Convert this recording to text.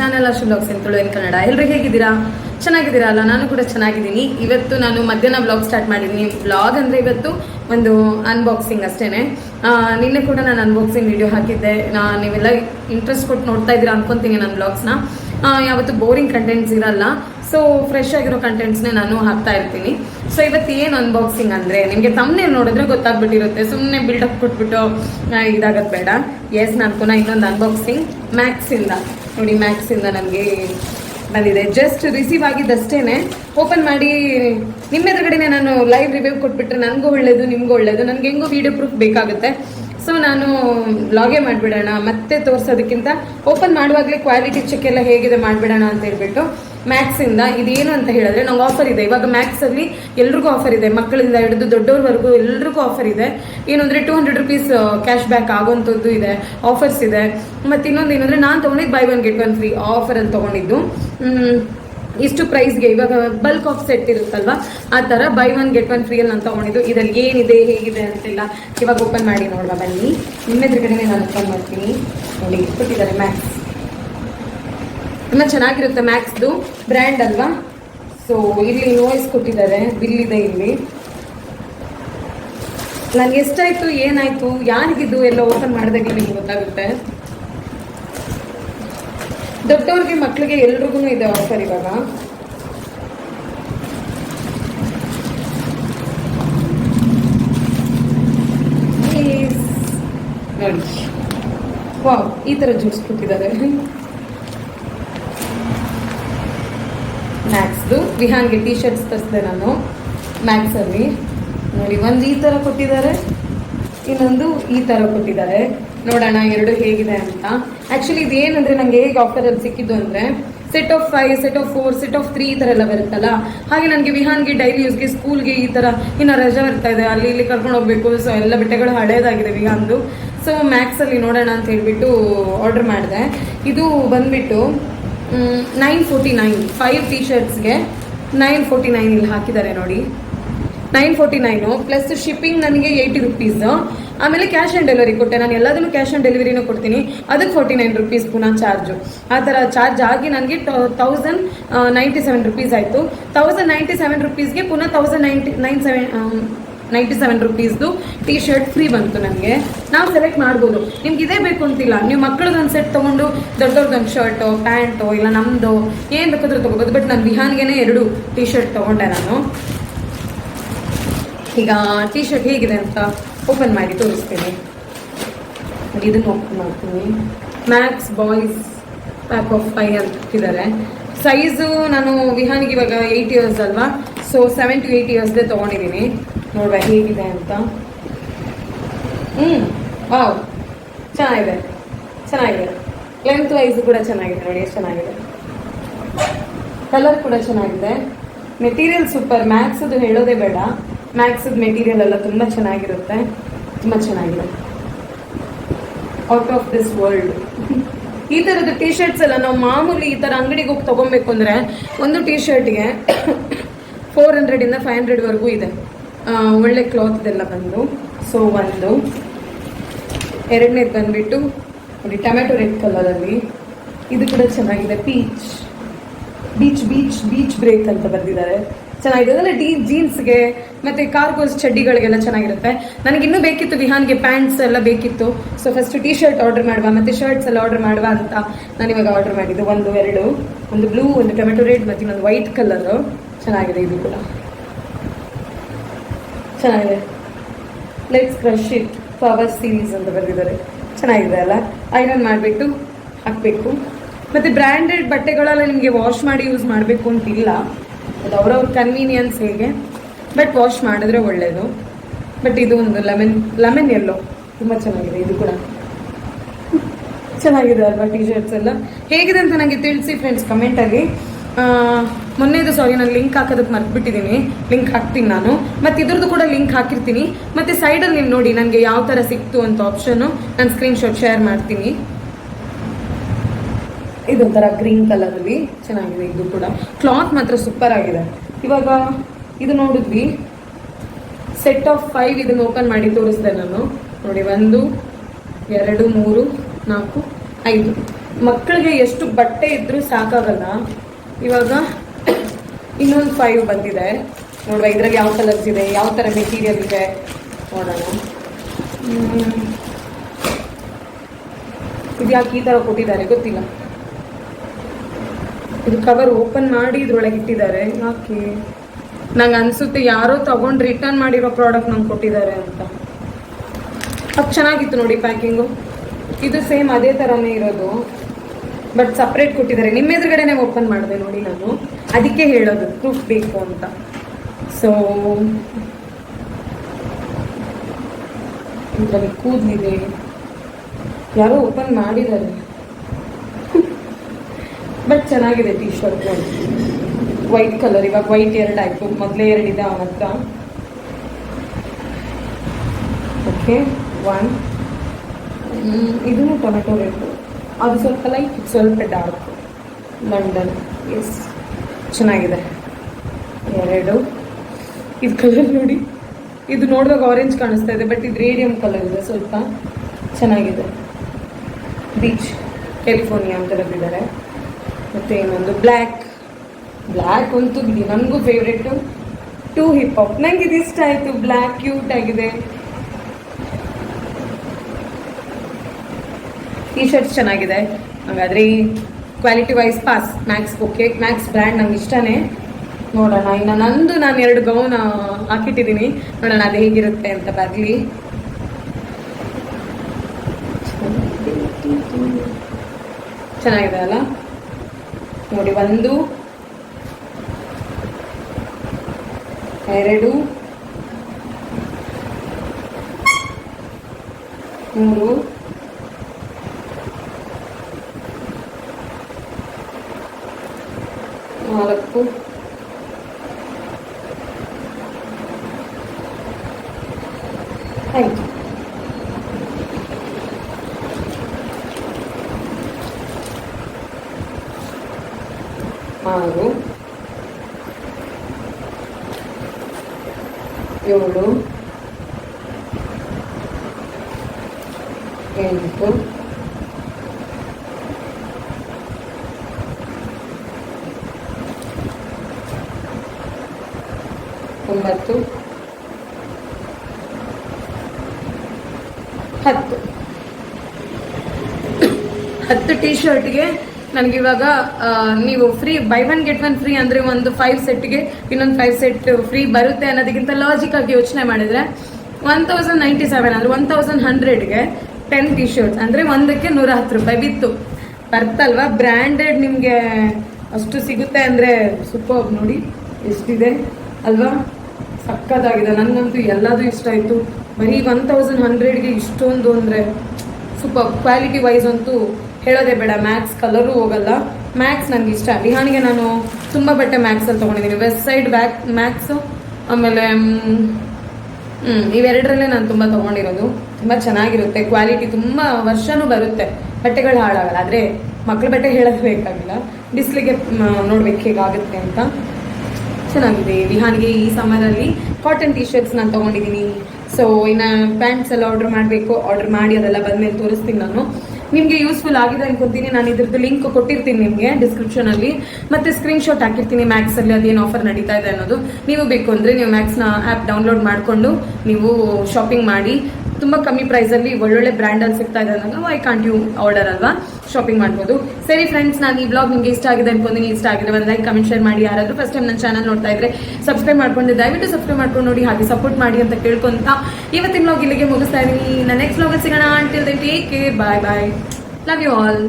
Channel ಅಷ್ಟು blogs ಅಂತ ಏನು ಕನ್ನಡ? ಎಲ್ಲರೂ ಹೇಗಿದ್ದೀರಾ? ಚೆನ್ನಾಗಿದ್ದೀರಾ ಅಲ್ಲ? ನಾನು ಕೂಡ ಚೆನ್ನಾಗಿದ್ದೀನಿ. ಇವತ್ತು ನಾನು ಮಧ್ಯಾಹ್ನ ಬ್ಲಾಗ್ ಸ್ಟಾರ್ಟ್ ಮಾಡಿದ್ದೀನಿ. ಬ್ಲಾಗ್ ಅಂದರೆ ಇವತ್ತು ಒಂದು ಅನ್ಬಾಕ್ಸಿಂಗ್ ಅಷ್ಟೇ ನಿನ್ನೆ ಕೂಡ ನಾನು ಅನ್ಬಾಕ್ಸಿಂಗ್ ವಿಡಿಯೋ ಹಾಕಿದ್ದೆ. ನಾ ನೀವೆಲ್ಲ ಇಂಟ್ರೆಸ್ಟ್ ಕೊಟ್ಟು ನೋಡ್ತಾ ಇದ್ದೀರಾ ಅನ್ಕೊಂತೀನಿ ನನ್ನ ಬ್ಲಾಗ್ಸ್ನ ಯಾವತ್ತು ಬೋರಿಂಗ್ ಕಂಟೆಂಟ್ಸ್ ಇರಲ್ಲ. ಸೊ ಫ್ರೆಶ್ ಆಗಿರೋ ಕಂಟೆಂಟ್ಸ್ನೇ ನಾನು ಹಾಕ್ತಾ ಇರ್ತೀನಿ. ಸೊ ಇವತ್ತು ಏನು ಅನ್ಬಾಕ್ಸಿಂಗ್ ಅಂದರೆ, ನಿಮಗೆ ತಮ್ಮನೇ ನೋಡಿದ್ರೆ ಗೊತ್ತಾಗ್ಬಿಟ್ಟಿರುತ್ತೆ. ಸುಮ್ಮನೆ ಬಿಲ್ಡಪ್ ಕೊಟ್ಬಿಟ್ಟು ಇದಾಗತ್ತೆ ಬೇಡ. ಎಸ್ ನಾನು ಪುನಃ ಇನ್ನೊಂದು ಅನ್ಬಾಕ್ಸಿಂಗ್ ಮ್ಯಾಕ್ಸಿಂದ ನೋಡಿ ಮ್ಯಾಕ್ಸಿಂದ ನನಗೆ ಬಂದಿದೆ. Just receive ಆಗಿದ್ದಷ್ಟೇನೆ. ಓಪನ್ ಮಾಡಿ ನಿಮ್ಮ ಎದುರುಗಡೆನೆ ನಾನು ಲೈವ್ ರಿವ್ಯೂ ಕೊಟ್ಬಿಟ್ರೆ ನನಗೂ ಒಳ್ಳೇದು, ನಿಮಗೂ ಒಳ್ಳೇದು. ನನಗೆ ಹೆಂಗೂ ವಿಡಿಯೋ ಪ್ರೂಫ್ ಬೇಕಾಗುತ್ತೆ. ಸೊ ನಾನು ಲಾಗೇ ಮಾಡಿಬಿಡೋಣ ಮತ್ತೆ ತೋರಿಸೋದಕ್ಕಿಂತ ಓಪನ್ ಮಾಡುವಾಗಲೇ ಕ್ವಾಲಿಟಿ ಚೆಕ್ ಎಲ್ಲ ಹೇಗಿದೆ ಮಾಡಿಬಿಡೋಣ ಅಂತ ಹೇಳ್ಬಿಟ್ಟು ಮ್ಯಾಕ್ಸಿಂದ ಇದೇನು ಅಂತ ಹೇಳಿದ್ರೆ ನಂಗೆ ಆಫರ್ ಇದೆ. ಇವಾಗ ಮ್ಯಾಕ್ಸಲ್ಲಿ ಎಲ್ರಿಗೂ ಆಫರ್ ಇದೆ. ಮಕ್ಕಳಿಂದ ಹಿಡಿದು ದೊಡ್ಡವ್ರವರೆಗೂ ಎಲ್ರಿಗೂ ಆಫರ್ ಇದೆ. ಏನು ಅಂದರೆ two hundred rupees cash back ಆಗೋಂಥದ್ದು ಇದೆ ಆಫರ್ಸ್ ಇದೆ. ಮತ್ತು ಇನ್ನೊಂದು ಏನಂದರೆ ನಾನು ತೊಗೊಂಡಿದ್ದು buy one get one free offer ತೊಗೊಂಡಿದ್ದು. ಮ್, ಇಷ್ಟು ಪ್ರೈಸ್ಗೆ ಇವಾಗ ಬಲ್ಕ್ ಆಫ್ ಸೆಟ್ ಇರುತ್ತಲ್ವಾ? ಆ ಥರ ಬೈ ಒನ್ ಗೆಟ್ ಒನ್ ಫ್ರೀಯಲ್ಲಿ ನಾನು ತೊಗೊಂಡಿದ್ದು. ಇದರಲ್ಲಿ ಏನಿದೆ, ಹೇಗಿದೆ ಅಂತೆಲ್ಲ ಇವಾಗ ಓಪನ್ ಮಾಡಿ ನೋಡುವ. ಬನ್ನಿ. ನಿಮ್ಮ ಎದುರುಗಡೆ ನಾನು ಓಪನ್ ಮಾಡ್ತೀನಿ. ನೋಡಿ, ಕೊಟ್ಟಿದ್ದಾರೆ ಮ್ಯಾಕ್ಸ್ ತುಂಬ ಚೆನ್ನಾಗಿರುತ್ತೆ ಮ್ಯಾಕ್ಸ್ದು ಬ್ರ್ಯಾಂಡ್ ಅಲ್ವಾ? ಸೊ ಇಲ್ಲಿ ನೋಯ್ಸ್ ಕೊಟ್ಟಿದ್ದಾರೆ. ಬಿಲ್ ಇದೆ ಇಲ್ಲಿ. ನನಗೆ ಎಷ್ಟಾಯ್ತು, ಏನಾಯ್ತು, ಯಾರಿಗಿದ್ದು ಎಲ್ಲ ಓಪನ್ ಮಾಡಿದಾಗ ನಿಮ್ಗೆ ಗೊತ್ತಾಗುತ್ತೆ. ದೊಡ್ಡವ್ರಿಗೆ ಮಕ್ಕಳಿಗೆ ಎಲ್ರಿಗೂ ಇದೆ ಆಫರ್ ಇವಾಗ. ನೋಡಿ ವಾವ್ ಈ ಥರ ಕೊಟ್ಟಿದ್ದಾರೆ. ಮ್ಯಾಕ್ಸ್ದು ವಿಹಾನ್ಗೆ ಟಿ ಶರ್ಟ್ಸ್ ತರಿಸಿದೆ ನಾನು. ಮ್ಯಾಕ್ಸಲ್ಲಿ ನೋಡಿ, ಒಂದು ಈ ಥರ ಕೊಟ್ಟಿದ್ದಾರೆ, ಇನ್ನೊಂದು ಈ ಥರ ಕೊಟ್ಟಿದ್ದಾರೆ. ನೋಡೋಣ ಎರಡು ಹೇಗಿದೆ ಅಂತ. ಆ್ಯಕ್ಚುಲಿ ಇದು ಏನಂದ್ರೆ ನನಗೆ ಹೇಗೆ ಅಲ್ಲಿ ಸಿಕ್ಕಿದ್ದು ಅಂದರೆ set of five set of four set of three ಈ ಥರ ಎಲ್ಲ ಬರುತ್ತಲ್ಲ? ಹಾಗೆ ನನಗೆ ವಿಹಾನ್ಗೆ, ಡೈಲಿ ಯೂಸ್ಗೆ, ಸ್ಕೂಲ್ಗೆ ಈ ಥರ ಇನ್ನು ರಜೆ ಬರ್ತಾ ಇದೆ. ಅಲ್ಲಿ ಇಲ್ಲಿ ಕರ್ಕೊಂಡು ಹೋಗ್ಬೇಕು. ಸೊ ಎಲ್ಲ ಬಟ್ಟೆಗಳು ಹಳೇದಾಗಿದೆ ವಿಹಾನ್ದು. ಸೊ ಮ್ಯಾಕ್ಸಲ್ಲಿ ನೋಡೋಣ ಅಂತ ಹೇಳಿಬಿಟ್ಟು ಆರ್ಡರ್ ಮಾಡಿದೆ. ಇದು ಬಂದ್ಬಿಟ್ಟು nine forty nine five T ಶರ್ಟ್ಸ್ಗೆ nine forty nine ಇಲ್ಲಿ ಹಾಕಿದ್ದಾರೆ ನೋಡಿ. Nine forty nine plus shipping ನನಗೆ ಏಯ್ಟಿ ರುಪೀಸ್ ಆಮೇಲೆ ಕ್ಯಾಶ್ ಆನ್ ಡೆಲಿವರಿ ಕೊಟ್ಟೆ. ನಾನು ಎಲ್ಲದನ್ನು ಕ್ಯಾಶ್ ಆನ್ ಡೆಲಿವರಿನೂ ಕೊಡ್ತೀನಿ. ಅದಕ್ಕೆ ಫೋರ್ಟಿ ನೈನ್ ರುಪೀಸ್ ಪುನಃ ಚಾರ್ಜು ಆ ಥರ ಚಾರ್ಜ್ ಆಗಿ ನನಗೆ ತೌಸಂಡ್ ನೈಂಟಿ ಸೆವೆನ್ ರುಪೀಸ್ ಆಯಿತು. ತೌಸಂಡ್ ನೈಂಟಿ ಸೆವೆನ್ ರುಪೀಸ್ಗೆ ಪುನಃ thousand ninety nine seven ninety seven ರುಪೀಸ್ದು T shirt free ಬಂತು ನನಗೆ. ನಾವು ಸೆಲೆಕ್ಟ್ ಮಾಡ್ಬೋದು. ನಿಮ್ಗೆ ಇದೇ ಬೇಕು ಅಂತಿಲ್ಲ. ನೀವು ಮಕ್ಕಳದೊಂದು ಸೆಟ್ ತೊಗೊಂಡು ದೊಡ್ಡವ್ರದ್ದೊಂದು ಶರ್ಟು ಪ್ಯಾಂಟು ಇಲ್ಲ ನಮ್ಮದು ಏನು ಬೇಕಾದ್ರೂ ತೊಗೋಬೋದು. ಬಟ್ ನಾನು ವಿಹಾನ್ಗೆನೇ ಎರಡು ಟಿ ಶರ್ಟ್ ತೊಗೊಂಡೆ ನಾನು. ಈಗ ಟೀ ಶರ್ಟ್ ಹೇಗಿದೆ ಅಂತ ಓಪನ್ ಮಾಡಿ ತೋರಿಸ್ತೀನಿ. ಇದನ್ನು ಓಪನ್ ಮಾಡ್ತೀನಿ. Max boys pack of five ಅಂತ ಇಟ್ಟಿದ್ದಾರೆ ಸೈಜು ನಾನು ವಿಹಾನಿಗೆ ಇವಾಗ ಏಯ್ಟ್ ಇಯರ್ಸ್ ಅಲ್ವಾ? ಸೊ ಸೆವೆನ್ ಟು ಏಯ್ಟ್ ಇಯರ್ಸ್ದೇ ತೊಗೊಂಡಿದ್ದೀನಿ. ನೋಡುವ ಹೇಗಿದೆ ಅಂತ. ಹ್ಞೂ ವಾವ್ ಚೆನ್ನಾಗಿದೆ. ಚೆನ್ನಾಗಿದೆ. ಲೆಂತ್ ವೈಸ್ ಕೂಡ ಚೆನ್ನಾಗಿದೆ ನೋಡಿ, ಎಷ್ಟು ಚೆನ್ನಾಗಿದೆ. ಕಲರ್ ಕೂಡ ಚೆನ್ನಾಗಿದೆ. ಮೆಟೀರಿಯಲ್ ಸೂಪರ್ ಮ್ಯಾಕ್ಸದು ಹೇಳೋದೇ ಬೇಡ. ಮ್ಯಾಕ್ಸದ ಮೆಟೀರಿಯಲ್ ಎಲ್ಲ ತುಂಬ ಚೆನ್ನಾಗಿರುತ್ತೆ, ತುಂಬ ಚೆನ್ನಾಗಿದೆ. ಔಟ್ ಆಫ್ ದಿಸ್ ವರ್ಲ್ಡ್ ಈ ತರದ ಟಿ ಶರ್ಟ್ಸ್ ಎಲ್ಲ ನಾವು ಮಾಮೂಲಿ ಈ ಥರ ಅಂಗಡಿಗೆ ಹೋಗಿ ತೊಗೊಬೇಕು ಅಂದರೆ ಒಂದು ಟಿ ಶರ್ಟ್ಗೆ ಫೋರ್ ಹಂಡ್ರೆಡಿಂದ ಫೈವ್ ಹಂಡ್ರೆಡ್ವರೆಗೂ ಇದೆ. ಒಳ್ಳೆ ಕ್ಲಾತ್ ಕ್ಲಾತ್ದೆಲ್ಲ ಬಂದು ಸೊ ಒಂದು. ಎರಡನೇದು ಬಂದ್ಬಿಟ್ಟು ನೋಡಿ ಟೊಮೆಟೊ ರೆಡ್ ಕಲರಲ್ಲಿ ಇದು ಕೂಡ ಚೆನ್ನಾಗಿದೆ peach beach beach beach break ಅಂತ ಬಂದಿದ್ದಾರೆ ಚೆನ್ನಾಗಿದೆ. ಅದೆಲ್ಲ ಡಿ ಜೀನ್ಸ್ಗೆ ಮತ್ತು ಕಾರ್ಗೋಸ್ ಚಡ್ಡಿಗಳಿಗೆಲ್ಲ ಚೆನ್ನಾಗಿರುತ್ತೆ. ನನಗೆ ಇನ್ನೂ ಬೇಕಿತ್ತು ವಿಹಾನ್ಗೆ ಪ್ಯಾಂಟ್ಸ್ ಎಲ್ಲ ಬೇಕಿತ್ತು. So first T shirt order ಮಾಡುವ, ಮತ್ತು ಶರ್ಟ್ಸ್ ಎಲ್ಲ ಆರ್ಡರ್ ಮಾಡುವ ಅಂತ ನಾನು ಇವಾಗ ಆರ್ಡರ್ ಮಾಡಿದ್ದು. ಒಂದು, ಎರಡು, ಒಂದು ಬ್ಲೂ ಒಂದು ಟೊಮೆಟೊ ರೆಡ್ ಮತ್ತು ಇನ್ನೊಂದು ವೈಟ್ ಕಲರ್ ಚೆನ್ನಾಗಿದೆ ಇದು ಕೂಡ. ಚೆನ್ನಾಗಿದೆ. Let's crush it power series ಅಂತ ಬರೆದಿದ್ದಾರೆ. ಚೆನ್ನಾಗಿದೆ ಅಲ್ಲ? ಐರನ್ ಮಾಡಿಬಿಟ್ಟು ಹಾಕಬೇಕು. ಮತ್ತು ಬ್ರ್ಯಾಂಡೆಡ್ ಬಟ್ಟೆಗಳೆಲ್ಲ ನಿಮಗೆ ವಾಶ್ ಮಾಡಿ ಯೂಸ್ ಮಾಡಬೇಕು ಅಂತಿಲ್ಲ. ಅದು ಅವ್ರವ್ರ ಕನ್ವೀನಿಯನ್ಸ್ ಹೇಗೆ? ಬಟ್ ವಾಶ್ ಮಾಡಿದ್ರೆ ಒಳ್ಳೆಯದು ಬಟ್ ಇದು ಒಂದು ಲೆಮನ್ ಲೆಮನ್ ಎಲ್ಲೋ ತುಂಬ ಚೆನ್ನಾಗಿದೆ, ಇದು ಕೂಡ. ಚೆನ್ನಾಗಿದೆ ಅಲ್ವಾ ಟಿ ಶರ್ಟ್ಸ್ ಎಲ್ಲ? ಹೇಗಿದೆ ಅಂತ ನನಗೆ ತಿಳಿಸಿ ಫ್ರೆಂಡ್ಸ್ ಕಮೆಂಟಲ್ಲಿ ಮೊನ್ನೆದು ಸಾರಿ ನಾನು ಲಿಂಕ್ ಹಾಕೋದಕ್ಕೆ ಮರ್ತ್ಬಿಟ್ಟಿದ್ದೀನಿ ಲಿಂಕ್ ಹಾಕ್ತೀನಿ ನಾನು. ಮತ್ತು ಇದ್ರದ್ದು ಕೂಡ ಲಿಂಕ್ ಹಾಕಿರ್ತೀನಿ. ಮತ್ತು ಸೈಡಲ್ಲಿ ನೀವು ನೋಡಿ, ನನಗೆ ಯಾವ ಥರ ಸಿಕ್ತು ಅಂತ ಆಪ್ಷನ್ನು ನಾನು ಸ್ಕ್ರೀನ್ಶಾಟ್ ಶೇರ್ ಮಾಡ್ತೀನಿ. ಇದೊಂಥರ ಗ್ರೀನ್ ಕಲರಲ್ಲಿ ಚೆನ್ನಾಗಿದೆ ಇದು ಕೂಡ. ಕ್ಲಾತ್ ಮಾತ್ರ ಸೂಪರ್ ಆಗಿದೆ. ಇವಾಗ ಇದು ನೋಡಿದ್ವಿ. ಸೆಟ್ ಆಫ್ ಫೈವ್ ಇದನ್ನು ಓಪನ್ ಮಾಡಿ ತೋರಿಸಿದೆ ನಾನು. ನೋಡಿ, ಒಂದು, ಎರಡು, ಮೂರು, ನಾಲ್ಕು, ಐದು. ಮಕ್ಕಳಿಗೆ ಎಷ್ಟು ಬಟ್ಟೆ ಇದ್ರೂ ಸಾಕಾಗಲ್ಲ. ಇವಾಗ ಇನ್ನೊಂದು ಫೈವ್ ಬಂದಿದೆ. ನೋಡುವ ಇದರಲ್ಲಿ ಯಾವ ಕಲರ್ಸ್ ಇದೆ, ಯಾವ ಥರ ಮೆಟೀರಿಯಲ್ ಇದೆ. ನೋಡೋಣ. ಇದು ಯಾಕೆ ಈ ಥರ ಕೊಟ್ಟಿದ್ದಾರೆ ಗೊತ್ತಿಲ್ಲ. ಇದು ಕವರ್ ಓಪನ್ ಮಾಡಿ ಇದ್ರೊಳಗೆ ಇಟ್ಟಿದ್ದಾರೆ. ಯಾಕೆ? ನಂಗೆ ಅನ್ಸುತ್ತೆ ಯಾರೋ ತಗೊಂಡು ರಿಟರ್ನ್ ಮಾಡಿರೋ ಪ್ರಾಡಕ್ಟ್ ನಂಗೆ ಕೊಟ್ಟಿದ್ದಾರೆ ಅಂತ. ಅದು ಚೆನ್ನಾಗಿತ್ತು ನೋಡಿ ಪ್ಯಾಕಿಂಗು ಇದು ಸೇಮ್ ಅದೇ ಥರನೇ ಇರೋದು. ಬಟ್ ಸಪ್ರೇಟ್ ಕೊಟ್ಟಿದ್ದಾರೆ. ನಿಮ್ಮ ಎದುರುಗಡೆನೇ ಓಪನ್ ಮಾಡಿದೆ ನೋಡಿ ನಾನು. ಅದಕ್ಕೆ ಹೇಳೋದು ಪ್ರೂಫ್ ಬೇಕು ಅಂತ. ಸೊ ಇದರಲ್ಲಿ ಕೂದಲಿದೆ. ಯಾರೋ ಓಪನ್ ಮಾಡಿದ್ದಾರೆ. ಬಟ್ ಚೆನ್ನಾಗಿದೆ ಟೀ ಶರ್ಟ್ ವೈಟ್ ಕಲರ್ ಇವಾಗ ವೈಟ್ ಎರಡು ಆಯಿತು. ಮೊದಲೇ ಎರಡಿದೆ ಅವನ ಹತ್ರ. ಓಕೆ ಒನ್ ಇದನ್ನು ಟೊಮೆಟೊ ರೆಡ್ ಅದು ಸ್ವಲ್ಪ ಲೈಟ್ ಸ್ವಲ್ಪ ಡಾರ್ಕ್ ಲಂಡನ್ ಎಸ್ ಚೆನ್ನಾಗಿದೆ. ಎರಡು. ಇದು ಕಲರ್ ನೋಡಿ. ಇದು ನೋಡಿದಾಗ ಆರೆಂಜ್ ಕಾಣಿಸ್ತಾ ಇದೆ ಬಟ್ ಇದು ರೇಡಿಯಂ ಕಲರ್ ಇದೆ ಸ್ವಲ್ಪ. ಚೆನ್ನಾಗಿದೆ. ಬೀಚ್ ಕ್ಯಾಲಿಫೋರ್ನಿಯಾ ಅಂತ ಬರೆದಿದ್ದಾರೆ. ಮತ್ತು ಇನ್ನೊಂದು ಬ್ಲ್ಯಾಕ್. ಬ್ಲ್ಯಾಕ್ ಅಂತೂ ಬಿಡಿ, ನನಗೂ ಫೇವ್ರೇಟು ಟೂ ಹಿಪ್ ಹಾಪ್ ನಂಗೆ ಇದು ಇಷ್ಟ ಆಯಿತು. ಬ್ಲ್ಯಾಕ್ ಕ್ಯೂಟ್ ಆಗಿದೆ. ಟಿ ಶರ್ಟ್ಸ್ ಚೆನ್ನಾಗಿದೆ. ಹಾಗಾದ್ರೆ quality wise pass Max okay Max brand ನಂಗೆ ಇಷ್ಟನೇ. ನೋಡೋಣ, ಇನ್ನು ನಂದು ನಾನು ಎರಡು ಗೌನ್ ಹಾಕಿಟ್ಟಿದ್ದೀನಿ. ನೋಡೋಣ ಅದು ಹೇಗಿರುತ್ತೆ ಅಂತ ಬರಲಿ. ಚೆನ್ನಾಗಿದೆ ಅಲ್ಲ? ನೋಡಿ ಒಂದು ಎರಡು ಮೂರು ನಾಲ್ಕು ಐದು ಆರು ಏಳು ಎಂಟು ಒಂಬತ್ತು ಹತ್ತು. ಹತ್ತು ಟಿ ಶರ್ಟ್ಗೆ ನನಗಿವಾಗ ನೀವು free buy one get one free ಅಂದರೆ ಒಂದು ಫೈವ್ ಸೆಟ್ಗೆ ಇನ್ನೊಂದು ಫೈವ್ ಸೆಟ್ ಫ್ರೀ ಬರುತ್ತೆ ಅನ್ನೋದಕ್ಕಿಂತ ಲಾಜಿಕಾಗಿ ಯೋಚನೆ ಮಾಡಿದರೆ ಒನ್ ತೌಸಂಡ್ ನೈಂಟಿ ಸೆವೆನ್ ಅಂದರೆ ಒನ್ ತೌಸಂಡ್ ಹಂಡ್ರೆಡ್ಗೆ ಟೆನ್ ಟಿ ಶರ್ಟ್ಸ್ ಅಂದರೆ ಒಂದಕ್ಕೆ ನೂರ ಹತ್ತು ರೂಪಾಯಿ ಬಿತ್ತು. ಬರ್ತಲ್ವ? ಬ್ರ್ಯಾಂಡೆಡ್ ನಿಮಗೆ ಅಷ್ಟು ಸಿಗುತ್ತೆ ಅಂದರೆ ಸೂಪರ್ ನೋಡಿ, ಎಷ್ಟಿದೆ? ಅಲ್ವಾ? ಸಕ್ಕತ್ತಾಗಿದೆ. ನನಗಂತೂ ಎಲ್ಲದೂ ಇಷ್ಟ ಆಯಿತು. ಬರೀ ಒನ್ ತೌಸಂಡ್ ಹಂಡ್ರೆಡ್ಗೆ ಇಷ್ಟೊಂದು ಅಂದರೆ ಸೂಪರ್ ಕ್ವಾಲಿಟಿ ವೈಸ್ ಅಂತೂ ಹೇಳೋದೇ ಬೇಡ ಮ್ಯಾಕ್ಸ್ ಕಲರು ಹೋಗಲ್ಲ. ಮ್ಯಾಕ್ಸ್ ನನಗೆ ಇಷ್ಟ. ರಿಹಾನಿಗೆ ನಾನು ತುಂಬ ಬಟ್ಟೆ ಮ್ಯಾಕ್ಸಲ್ಲಿ ತೊಗೊಂಡಿದ್ದೀನಿ. ವೆಸ್ಟ್ ಸೈಡ್ ಬ್ಯಾಕ್ ಮ್ಯಾಕ್ಸು ಆಮೇಲೆ ಇವೆರಡರಲ್ಲೇ ನಾನು ತುಂಬ ತೊಗೊಂಡಿರೋದು. ತುಂಬ ಚೆನ್ನಾಗಿರುತ್ತೆ. ಕ್ವಾಲಿಟಿ ತುಂಬ ವರ್ಷನೂ ಬರುತ್ತೆ. ಬಟ್ಟೆಗಳು ಹಾಳಾಗಲ್ಲ. ಆದರೆ ಮಕ್ಕಳ ಬಟ್ಟೆ ಹೇಳೋದು ಬೇಕಾಗಿಲ್ಲ. ಬಿಸಿಲಿಗೆ ನೋಡ್ಬೇಕು ಹೇಗಾಗುತ್ತೆ ಅಂತ. ಚೆನ್ನಾಗಿದೆ. ರಿಹಾನಿಗೆ ಈ ಸಮ್ಮರಲ್ಲಿ ಕಾಟನ್ ಟಿ ಶರ್ಟ್ಸ್ ನಾನು ತೊಗೊಂಡಿದ್ದೀನಿ. ಸೊ ಇನ್ನು ಪ್ಯಾಂಟ್ಸ್ ಎಲ್ಲ ಆರ್ಡರ್ ಮಾಡಬೇಕು. ಆರ್ಡರ್ ಮಾಡಿ ಅದೆಲ್ಲ ಬಂದಮೇಲೆ ತೋರಿಸ್ತೀನಿ ನಾನು. ನಿಮಗೆ ಯೂಸ್ಫುಲ್ ಆಗಿದೆ ಅನ್ಕೊಂತೀನಿ. ನಾನು ಇದ್ರದ್ದು ಲಿಂಕ್ ಕೊಟ್ಟಿರ್ತೀನಿ ನಿಮಗೆ ಡಿಸ್ಕ್ರಿಪ್ಷನಲ್ಲಿ ಮತ್ತು ಸ್ಕ್ರೀನ್ಶಾಟ್ ಹಾಕಿರ್ತೀನಿ ಮ್ಯಾಕ್ಸಲ್ಲಿ ಅದೇನು ಆಫರ್ ನಡೀತಾ ಇದೆ ಅನ್ನೋದು. ನೀವು ಬೇಕು ಅಂದರೆ ನೀವು ಮ್ಯಾಕ್ಸ್ನ ಆ್ಯಪ್ ಡೌನ್ಲೋಡ್ ಮಾಡಿಕೊಂಡು ನೀವು ಶಾಪಿಂಗ್ ಮಾಡಿ. ತುಂಬ ಕಮ್ಮಿ ಪ್ರೈಸಲ್ಲಿ ಒಳ್ಳೊಳ್ಳೆ ಬ್ರ್ಯಾಂಡಲ್ಲಿ ಸಿಗ್ತಾ ಇದೆ ಅನ್ನೋದು ಐ ಕಾಂಟ್ ಯು ಆರ್ಡರ್ ಅಲ್ವಾ? ಶಾಪಿಂಗ್ ಮಾಡ್ಬೋದು. ಸರಿ ಫ್ರೆಂಡ್ಸ್ ನಾನು ಈ ಬ್ಲಾಗ್ ನಿಮಗೆ ಇಷ್ಟ ಆಗಿದೆ ಅನ್ಕೊಂಡಿನಿ ಇಷ್ಟ ಆಗಿದೆ ಒಂದು ಲೈಕ್ ಕಮೆಂಟ್ ಶೇರ್ ಮಾಡಿ. ಯಾರಾದರೂ ಫಸ್ಟ್ ಟೈಮ್ ನನ್ನ ಚಾನಲ್ ನೋಡ್ತಾ ಇದ್ರೆ ಸಬ್ಸ್ಕ್ರೈಬ್ ಮಾಡ್ಕೊಂಡು, ದಯವಿಟ್ಟು ಸಬ್ಸ್ಕ್ರೈಬ್ ಮಾಡ್ಕೊಂಡು ನೋಡಿ, ಹಾಗೆ ಸಪೋರ್ಟ್ ಮಾಡಿ ಅಂತ ಕೇಳ್ಕೊಂತ ಇವತ್ತಿನ ಬ್ಲಾಗ್ ಇಲ್ಲಿಗೆ ಮುಗಿಸ್ತಾ ಇದ್ದೀನಿ. ನೆಕ್ಸ್ಟ್ ಬ್ಲಾಗಲ್ಲಿ ಸಿಗೋಣ. Until then take care bye bye love you all